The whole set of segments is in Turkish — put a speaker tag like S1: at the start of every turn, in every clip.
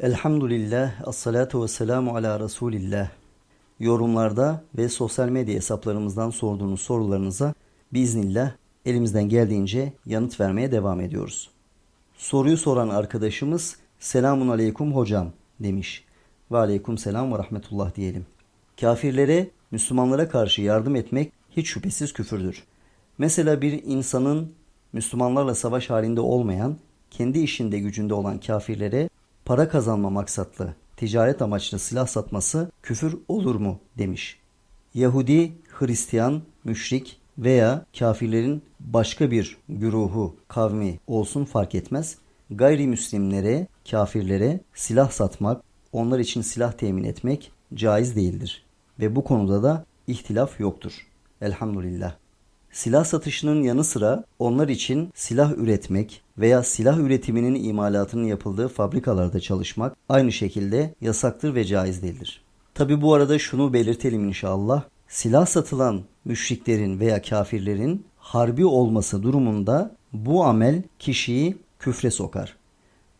S1: Elhamdülillah, assalatu ve selamu ala Resulillah. Yorumlarda ve sosyal medya hesaplarımızdan sorduğunuz sorularınıza biiznillah elimizden geldiğince yanıt vermeye devam ediyoruz. Soruyu soran arkadaşımız selamun aleyküm hocam demiş. Ve aleyküm selam ve rahmetullah diyelim. Kafirlere, Müslümanlara karşı yardım etmek hiç şüphesiz küfürdür. Mesela bir insanın Müslümanlarla savaş halinde olmayan, kendi işinde gücünde olan kafirlere para kazanma maksatlı, ticaret amaçlı silah satması küfür olur mu demiş. Yahudi, Hristiyan, müşrik veya kafirlerin başka bir güruhu, kavmi olsun fark etmez. Gayrimüslimlere, kafirlere silah satmak, onlar için silah temin etmek caiz değildir. Ve bu konuda da ihtilaf yoktur. Elhamdülillah. Silah satışının yanı sıra onlar için silah üretmek veya silah üretiminin imalatının yapıldığı fabrikalarda çalışmak aynı şekilde yasaktır ve caiz değildir. Tabi bu arada şunu belirtelim inşallah. Silah satılan müşriklerin veya kafirlerin harbi olması durumunda bu amel kişiyi küfre sokar.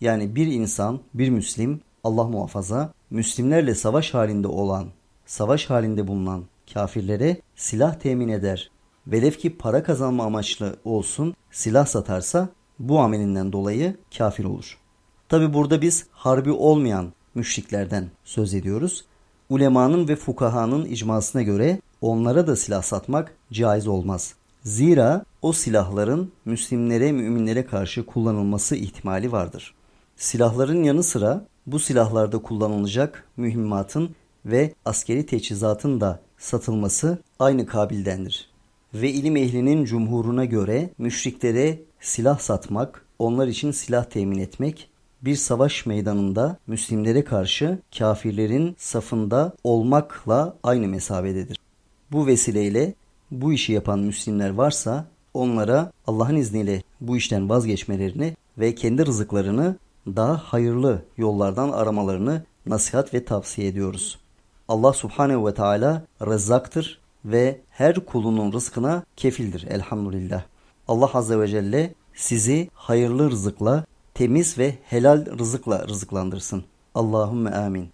S1: Yani bir insan, bir Müslim, Allah muhafaza, Müslimlerle savaş halinde olan, savaş halinde bulunan kafirlere silah temin eder. Velev ki para kazanma amaçlı olsun silah satarsa bu amelinden dolayı kafir olur. Tabi burada biz harbi olmayan müşriklerden söz ediyoruz. Ulemanın ve fukahanın icmasına göre onlara da silah satmak caiz olmaz. Zira o silahların Müslimlere, müminlere karşı kullanılması ihtimali vardır. Silahların yanı sıra bu silahlarda kullanılacak mühimmatın ve askeri teçhizatın da satılması aynı kabildendir. Ve ilim ehlinin cumhuruna göre müşriklere silah satmak, onlar için silah temin etmek bir savaş meydanında Müslimlere karşı kafirlerin safında olmakla aynı mesabededir. Bu vesileyle bu işi yapan Müslimler varsa onlara Allah'ın izniyle bu işten vazgeçmelerini ve kendi rızıklarını daha hayırlı yollardan aramalarını nasihat ve tavsiye ediyoruz. Allah subhanehu ve teala rezzaktır ve her kulunun rızkına kefildir elhamdülillah. Allah azze ve celle sizi hayırlı rızıkla, temiz ve helal rızıkla rızıklandırsın. Allahümme amin.